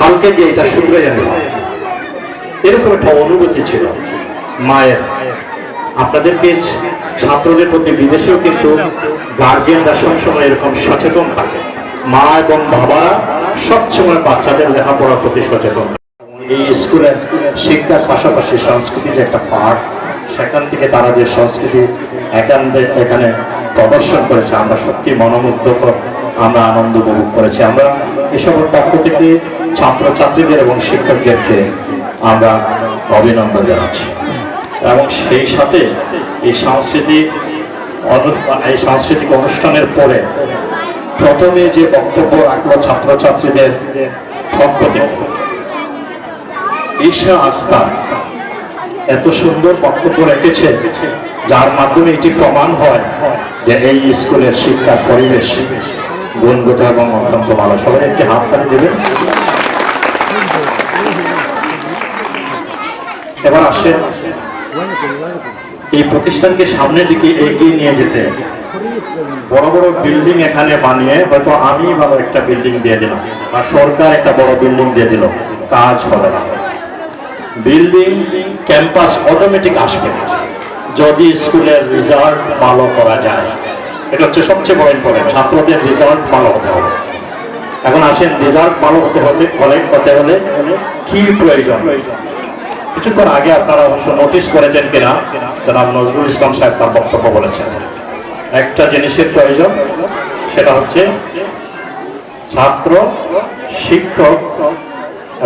কালকে যে এটা শুক্রে জানি এরকম একটা অনুভূতি ছিল মায়ের। আপনাদেরকে ছাত্রদের প্রতি, বিদেশেও কিন্তু গার্জিয়ানরা সবসময় এরকম সচেতন থাকে। মা এবং বাবারা সবসময় বাচ্চাদের লেখাপড়ার প্রতি সচেতন এই স্কুলের শিক্ষার পাশাপাশি সংস্কৃতি যে একটা পাঠ সেখান থেকে তারা যে সংস্কৃতি এখানে প্রদর্শন করেছে, আমরা সত্যি মনোমুগ্ধকর। আমরা আনন্দ উপভোগ করেছি। আমরা এসবের পক্ষ থেকে ছাত্রছাত্রীদের এবং শিক্ষকদেরকে আমরা অভিনন্দন জানাচ্ছি। এবং সেই সাথে এই সাংস্কৃতিক এই সাংস্কৃতিক অনুষ্ঠানের পরে প্রথমে যে বক্তব্য রাখল ছাত্রছাত্রীদের পক্ষ থেকে, ঈশা আক্তার এত সুন্দর বক্তব্য রেখেছে, যার মাধ্যমে এটি প্রমাণ হয় যে এই স্কুলের শিক্ষার পরিবেশ গুণগত এবং অত্যন্ত ভালো। সবাই একটি হাত তালি দেবেন এবার আসেন এই প্রতিষ্ঠানকে সামনের দিকে এগিয়ে নিয়ে যেতে। বড় বড় বিল্ডিং এখানে বানিয়ে হয়তো আমি ভালো একটা বিল্ডিং দিয়ে দিলাম বা সরকার একটা বড় বিল্ডিং দিয়ে দিল। কাজ হবে না। বিল্ডিং, ক্যাম্পাস অটোমেটিক আসবে। যদি স্কুলের রেজাল্ট ভালো করা যায়। এটা হচ্ছে সবচেয়ে বড় ইম্পর্টেন্ট ছাত্রদের রেজাল্ট ভালো হতে হবে। এখন আসেন রেজাল্ট ভালো হতে হতে হলে হতে হলে কি প্রয়োজন? কিছুক্ষণ আগে আপনারা অবশ্য নোটিশ করেছেন কিনা, জনাব নজরুল ইসলাম সাহেব তার বক্তব্য বলেছেন। একটা জিনিসের প্রয়োজন, সেটা হচ্ছে ছাত্র, শিক্ষক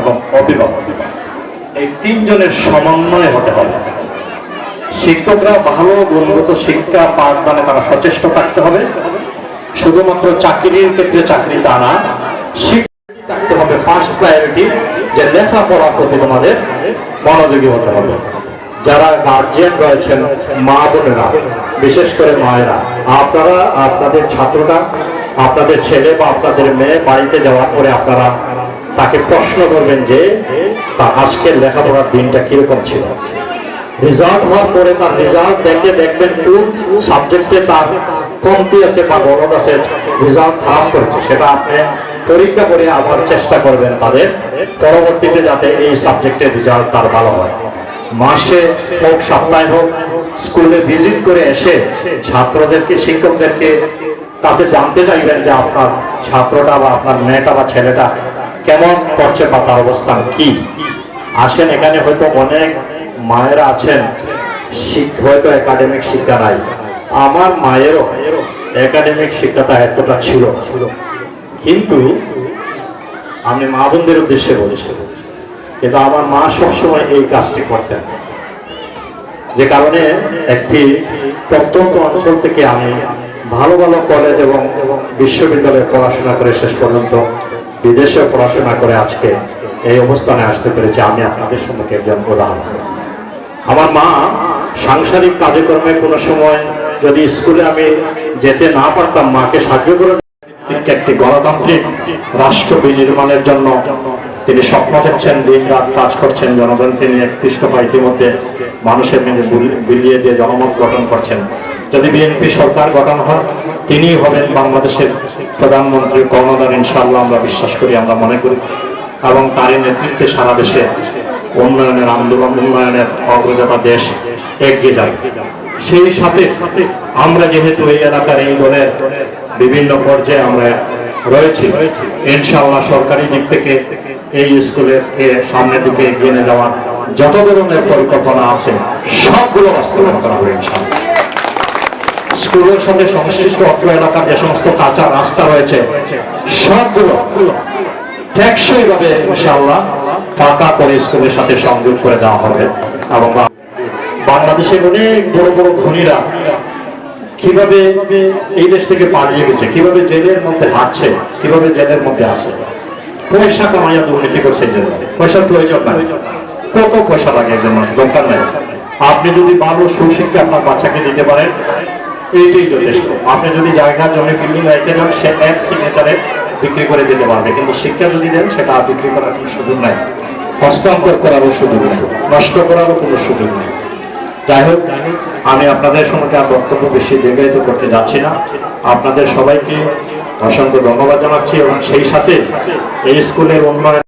এবং অভিভাবক। এই তিনজনের সমন্বয় হতে হবে। শিক্ষকরা ভালো গুণগত শিক্ষা পাঠদানে তারা সচেষ্ট থাকতে হবে। শুধুমাত্র চাকরির ক্ষেত্রে চাকরি তা না থাকতে হবে ফার্স্ট প্রায়োরিটি যে লেখাপড়ার প্রতি তোমাদের মনোযোগী হতে হবে। যারা গার্জিয়ান রয়েছেন, মা বোনেরা, বিশেষ করে মায়েরা, আপনারা, আপনাদের ছাত্রটা আপনাদের ছেলে বা আপনাদের মেয়ে বাড়িতে যাওয়ার পরে আপনারা তাকে প্রশ্ন করবেন যে, তা আজকের লেখাপড়ার দিনটা কীরকম ছিল? রেজাল্ট হওয়ার পরে তার রেজাল্ট দেখে দেখবেন কোন সাবজেক্টে তার কমতি আছে বা গলত আছে রেজাল্ট খারাপ করেছে। সেটা আপনি পরীক্ষা করে আবার চেষ্টা করবেন তাদের পরবর্তীতে যাতে এই সাবজেক্টের রেজাল্ট তার ভালো হয়। মাসে হোক, সপ্তাহে হোক স্কুলে ভিজিট করে এসে ছাত্রদেরকে, শিক্ষকদেরকে কাছে জানতে চাইবেন যে আপনার ছাত্রটা বা আপনার মেয়েটা বা ছেলেটা কেমন করছে বা তার অবস্থান কি। আসেন, এখানে হয়তো অনেক মায়েরা আছেন হয়তো একাডেমিক শিক্ষা নাই। আমার মায়েরও একাডেমিক শিক্ষাটা এতটা ছিল। কিন্তু আমি মা বোনদের উদ্দেশ্যে বলছি, কিন্তু আমার মা সবসময় এই কাজটি করতেন। যে কারণে একটি প্রত্যন্ত অঞ্চল থেকে আমি ভালো ভালো কলেজ এবং বিশ্ববিদ্যালয়ে পড়াশোনা করে শেষ পর্যন্ত বিদেশে পড়াশোনা করে আজকে এই অবস্থানে আসতে পেরেছি। আমি আপনাদের সম্মুখে একজন উদাহরণ আমার মা সাংসারিক কাজকর্মে কোনো সময় যদি স্কুলে আমি যেতে না পারতাম, মাকে সাহায্য করে একটি গণতান্ত্রিক রাষ্ট্র বিনির্মাণের জন্য তিনি স্বপ্ন দেখছেন, দিন রাত কাজ করছেন, জনগণকে নিয়ে একত্রিশ দফা ইতিমধ্যে মানুষের মেনে বুল- বিলিয়ে দিয়ে জনমত গঠন করছেন। যদি বিএনপি সরকার গঠন হয়, তিনিই হবেন বাংলাদেশের প্রধানমন্ত্রী, কর্ণধার, ইনশাআল্লাহ আমরা বিশ্বাস করি, আমরা মনে করি। এবং তারই নেতৃত্বে সারা দেশে উন্নয়নের আন্দোলন, উন্নয়নের অগ্রযাত্রা দেশ এগিয়ে যায় সেই সাথে আমরা যেহেতু এই এলাকার, এই দলের বিভিন্ন পর্যায়ে আমরা রয়েছি, ইনশাআল্লাহ সরকারি দিক থেকে এই স্কুলেরকে সামনের দিকে এগিয়ে নিয়ে যাওয়ার যত ধরনের পরিকল্পনা আছে, সবগুলো বাস্তবায়ন করা হবে ইনশাআল্লাহ। স্কুলের সঙ্গে সংশ্লিষ্ট অত্র এলাকার যে সমস্ত কাঁচা রাস্তা রয়েছে, সবগুলো টেকসই ভাবে ইনশাআল্লাহ পাকা করে স্কুলের সাথে সংযোগ করে দেওয়া হবে। এবং বাংলাদেশের অনেক বড় বড় ধনীরা কীভাবে এই দেশ থেকে পালিয়ে গেছে, কীভাবে জেলের মধ্যে হাঁটছে, কীভাবে জেলের মধ্যে আছে। পয়সা কামাইয়া দুর্নীতি করছে জন্য পয়সার প্রয়োজন নাই। কত পয়সা লাগে একজন মানুষ দরকার নাই। আপনি যদি ভালো সুশিক্ষা আপনার বাচ্চাকে দিতে পারেন, এইটাই যথেষ্ট। আপনি যদি জায়গা জমি বিল্ডিং রেখে যান, সে এক সিগনেচারে বিক্রি করে দিতে পারবে। কিন্তু শিক্ষা যদি দেন, সেটা বিক্রি করার কোনো সুযোগ নাই। হস্তান্তর করারও সুযোগ নেই। নষ্ট করারও কোনো সুযোগ নেই। যাই হোক, আমি আপনাদের সঙ্গে আর বক্তব্য বেশি দীর্ঘায়িত করতে যাচ্ছি না। আপনাদের সবাইকে অসংখ্য ধন্যবাদ জানাচ্ছি এবং সেই সাথে এই স্কুলের উন্নয়ন